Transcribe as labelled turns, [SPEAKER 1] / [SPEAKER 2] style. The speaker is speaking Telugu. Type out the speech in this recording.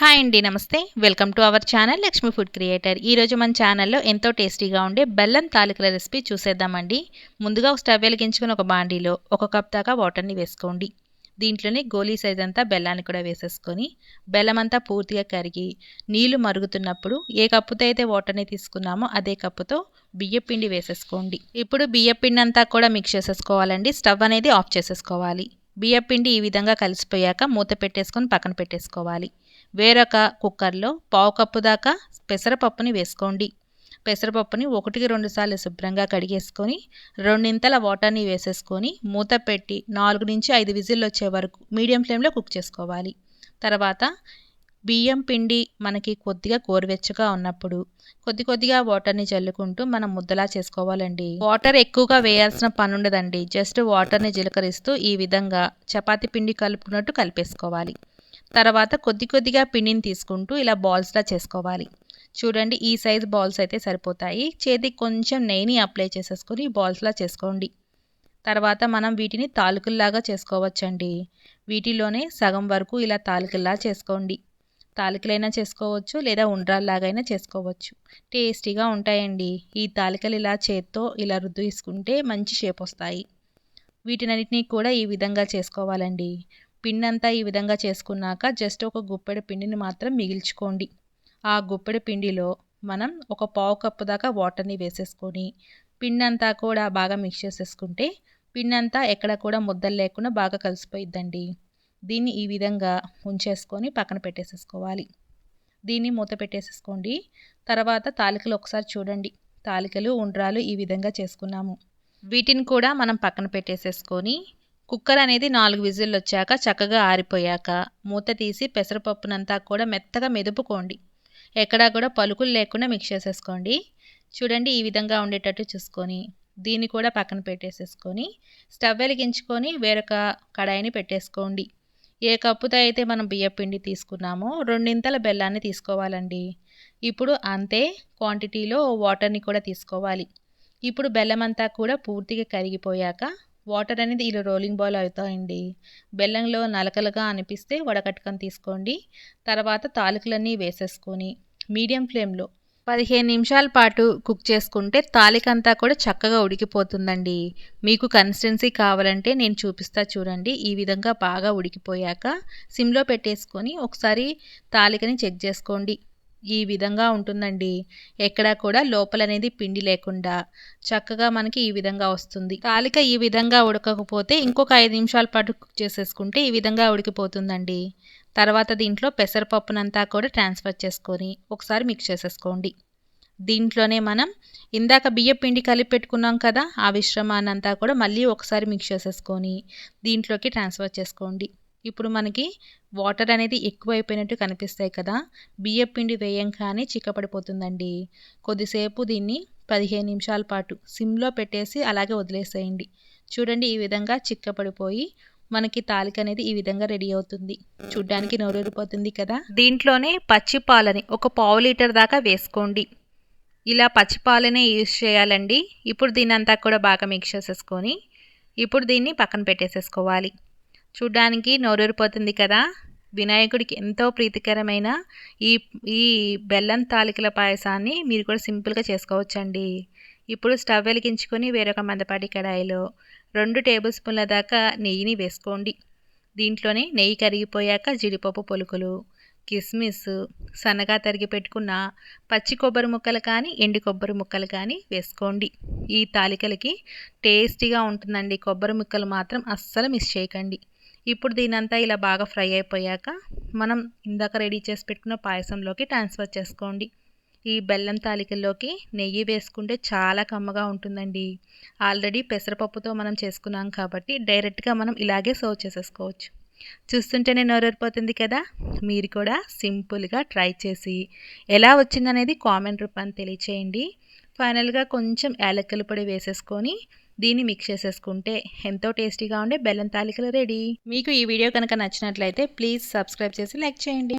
[SPEAKER 1] హాయ్ అండి నమస్తే. Welcome to our channel Lakshmi food creator. ఈరోజు మన ఛానల్లో ఎంతో టేస్టీగా ఉండే బెల్లం తాలికల రెసిపీ చూసేద్దామండి. ముందుగా ఒక స్టవ్ వెలిగించుకుని ఒక బాండీలో ఒక కప్ దాకా వాటర్ని వేసుకోండి. దీంట్లోనే గోలీ సైజ్ అంతా బెల్లాన్ని కూడా వేసేసుకొని బెల్లం అంతా పూర్తిగా కరిగి నీళ్ళు మరుగుతున్నప్పుడు ఏ కప్పుతో అయితే వాటర్ని తీసుకున్నామో అదే కప్పుతో బియ్యపిండి వేసేసుకోండి. ఇప్పుడు బియ్యపిండి అంతా కూడా మిక్స్ చేసేసుకోవాలండి. స్టవ్ అనేది ఆఫ్ చేసేసుకోవాలి. బియ్యపిండి ఈ విధంగా కలిసిపోయాక మూత పెట్టేసుకొని పక్కన పెట్టేసుకోవాలి. వేరొక కుక్కర్లో పావు కప్పు దాకా పెసరపప్పుని వేసుకోండి. పెసరపప్పుని ఒకటికి రెండు సార్లు శుభ్రంగా కడిగేసుకొని రెండింతల వాటర్ని వేసేసుకొని మూత పెట్టి నాలుగు నుంచి ఐదు విజిల్లు వచ్చే వరకు మీడియం ఫ్లేమ్లో కుక్ చేసుకోవాలి. తర్వాత బియ్యం పిండి మనకి కొద్దిగా గోరువెచ్చగా ఉన్నప్పుడు కొద్ది కొద్దిగా వాటర్ని చల్లుకుంటూ మనం ముద్దలా చేసుకోవాలండి. వాటర్ ఎక్కువగా వేయాల్సిన పని ఉండదండి జస్ట్ వాటర్ని జీలకరిస్తూ ఈ విధంగా చపాతి పిండి కలుపుకున్నట్టు కలిపేసుకోవాలి. తర్వాత కొద్ది కొద్దిగా పిండిని తీసుకుంటూ ఇలా బాల్స్లా చేసుకోవాలి. చూడండి ఈ సైజ్ బాల్స్ అయితే సరిపోతాయి. చేతికి కొంచెం నెయ్యిని అప్లై చేసేసుకొని బాల్స్లా చేసుకోండి. తర్వాత మనం వీటిని తాలుకుల్లాగా చేసుకోవచ్చండి. వీటిలోనే సగం వరకు ఇలా తాలుకుల్లా చేసుకోండి. తాలికలైనా చేసుకోవచ్చు లేదా ఉండ్రాల్లాగైనా చేసుకోవచ్చు. టేస్టీగా ఉంటాయండి. ఈ తాలికలు ఇలా చేత్తో ఇలా రుద్దు తీసుకుంటే మంచి షేప్ వస్తాయి. వీటినన్నిటినీ కూడా ఈ విధంగా చేసుకోవాలండి. పిండి అంతా ఈ విధంగా చేసుకున్నాక జస్ట్ ఒక గుప్పెడు పిండిని మాత్రం మిగిల్చుకోండి. ఆ గుప్పెడు పిండిలో మనం ఒక పావు కప్పు దాకా వాటర్ని వేసేసుకొని పిండి అంతా కూడా బాగా మిక్స్ చేసేసుకుంటే పిండి అంతా ఎక్కడ కూడా ముద్దలు లేకుండా బాగా కలిసిపోయిద్దండి. దీన్ని ఈ విధంగా ఉంచేసుకొని పక్కన పెట్టేసేసుకోవాలి. దీన్ని మూత పెట్టేసేసుకోండి. తర్వాత తాలికలు ఒకసారి చూడండి. తాలికలు ఉండ్రాలు ఈ విధంగా చేసుకున్నాము. వీటిని కూడా మనం పక్కన పెట్టేసేసుకొని కుక్కర్ అనేది నాలుగు విజిల్లు వచ్చాక చక్కగా ఆరిపోయాక మూత తీసి పెసరపప్పునంతా కూడా మెత్తగా మెదుపుకోండి. ఎక్కడా కూడా పలుకులు లేకుండా మిక్స్ చేసేసుకోండి. చూడండి ఈ విధంగా ఉండేటట్టు చూసుకొని దీన్ని కూడా పక్కన పెట్టేసేసుకొని స్టవ్ వెలిగించుకొని వేరొక కడాయిని పెట్టేసుకోండి. ఏ కప్పుతో అయితే మనం బియ్యపిండి తీసుకున్నామో రెండింతల బెల్లాన్ని తీసుకోవాలండి. ఇప్పుడు అంతే క్వాంటిటీలో వాటర్ని కూడా తీసుకోవాలి. ఇప్పుడు బెల్లం అంతా కూడా పూర్తిగా కరిగిపోయాక వాటర్ అనేది ఇలా రోలింగ్ బాల్ అవుతాయండి. బెల్లంలో నలకలుగా అనిపిస్తే వడకట్టుకొని తీసుకోండి. తర్వాత తాలికలన్నీ వేసేసుకొని మీడియం ఫ్లేమ్లో పదిహేను నిమిషాల పాటు కుక్ చేసుకుంటే తాలికంతా కూడా చక్కగా ఉడికిపోతుందండి. మీకు కన్సిస్టెన్సీ కావాలంటే నేను చూపిస్తా చూడండి. ఈ విధంగా బాగా ఉడికిపోయాక సిమ్లో పెట్టేసుకొని ఒకసారి తాలికని చెక్ చేసుకోండి. ఈ విధంగా ఉంటుందండి. ఎక్కడా కూడా లోపల అనేది పిండి లేకుండా చక్కగా మనకి ఈ విధంగా వస్తుంది. తాలిక ఈ విధంగా ఉడకకపోతే ఇంకొక ఐదు నిమిషాల పాటు కుక్ చేసేసుకుంటే ఈ విధంగా ఉడికిపోతుందండి. తర్వాత దీంట్లో పెసరపప్పునంతా కూడా ట్రాన్స్ఫర్ చేసుకొని ఒకసారి మిక్స్ చేసేసుకోండి. దీంట్లోనే మనం ఇందాక బియ్య పిండి కలిపి పెట్టుకున్నాం కదా ఆ విశ్రమానంతా కూడా మళ్ళీ ఒకసారి మిక్స్ చేసేసుకొని దీంట్లోకి ట్రాన్స్ఫర్ చేసుకోండి. ఇప్పుడు మనకి వాటర్ అనేది ఎక్కువ అయిపోయినట్టు కనిపిస్తాయి కదా. బియ్యం పిండి వేయంగానే చిక్కపడిపోతుందండి. కొద్దిసేపు దీన్ని పదిహేను నిమిషాల పాటు సిమ్లో పెట్టేసి అలాగే వదిలేసేయండి. చూడండి ఈ విధంగా చిక్కపడిపోయి మనకి తాలిక అనేది ఈ విధంగా రెడీ అవుతుంది. చూడ్డానికి నోరూరిపోతుంది కదా. దీంట్లోనే పచ్చి పాలని ఒక పావు లీటర్ దాకా వేసుకోండి. ఇలా పచ్చి పాలనే యూజ్ చేయాలండి. ఇప్పుడు దీని అంతా కూడా బాగా మిక్స్ చేసేసుకొని ఇప్పుడు దీన్ని పక్కన పెట్టేసేసుకోవాలి. చూడ్డానికి నోరూరిపోతుంది కదా. వినాయకుడికి ఎంతో ప్రీతికరమైన ఈ ఈ బెల్లం తాలికల పాయసాన్ని మీరు కూడా సింపుల్గా చేసుకోవచ్చండి. ఇప్పుడు స్టవ్ వెలిగించుకొని వేరొక మందపాటి కడాయిలో రెండు టేబుల్ స్పూన్ల దాకా నెయ్యిని వేసుకోండి. దీంట్లోనే నెయ్యి కరిగిపోయాక జీడిపప్పు పొలుకులు కిస్మిస్ సన్నగా తరిగి పెట్టుకున్న పచ్చి కొబ్బరి ముక్కలు కానీ ఎండి కొబ్బరి ముక్కలు కానీ వేసుకోండి. ఈ తాలికలకి టేస్టీగా ఉంటుందండి. కొబ్బరి ముక్కలు మాత్రం అస్సలు మిస్ చేయకండి. ఇప్పుడు దీనంతా ఇలా బాగా ఫ్రై అయిపోయాక మనం ఇందాక రెడీ చేసి పెట్టుకున్న పాయసంలోకి ట్రాన్స్ఫర్ చేసుకోండి. ఈ బెల్లం తాలికల్లోకి నెయ్యి వేసుకుంటే చాలా కమ్మగా ఉంటుందండి. ఆల్రెడీ పెసరపప్పుతో మనం చేసుకున్నాం కాబట్టి డైరెక్ట్గా మనం ఇలాగే సర్వ్ చేసేసుకోవచ్చు. చూస్తుంటేనే నోరూరిపోతుంది కదా? మీరు కూడా సింపుల్గా ట్రై చేసి ఎలా వచ్చిందనేది కామెంట్ రూపాన్ని తెలియచేయండి. ఫైనల్గా కొంచెం యాలక్కల పొడి వేసేసుకొని దీన్ని మిక్స్ చేసేసుకుంటే ఎంతో టేస్టీగా ఉండే బెల్లం తాలికలు రెడీ. మీకు ఈ వీడియో కనుక నచ్చినట్లయితే ప్లీజ్ సబ్స్క్రైబ్ చేసి లైక్ చేయండి.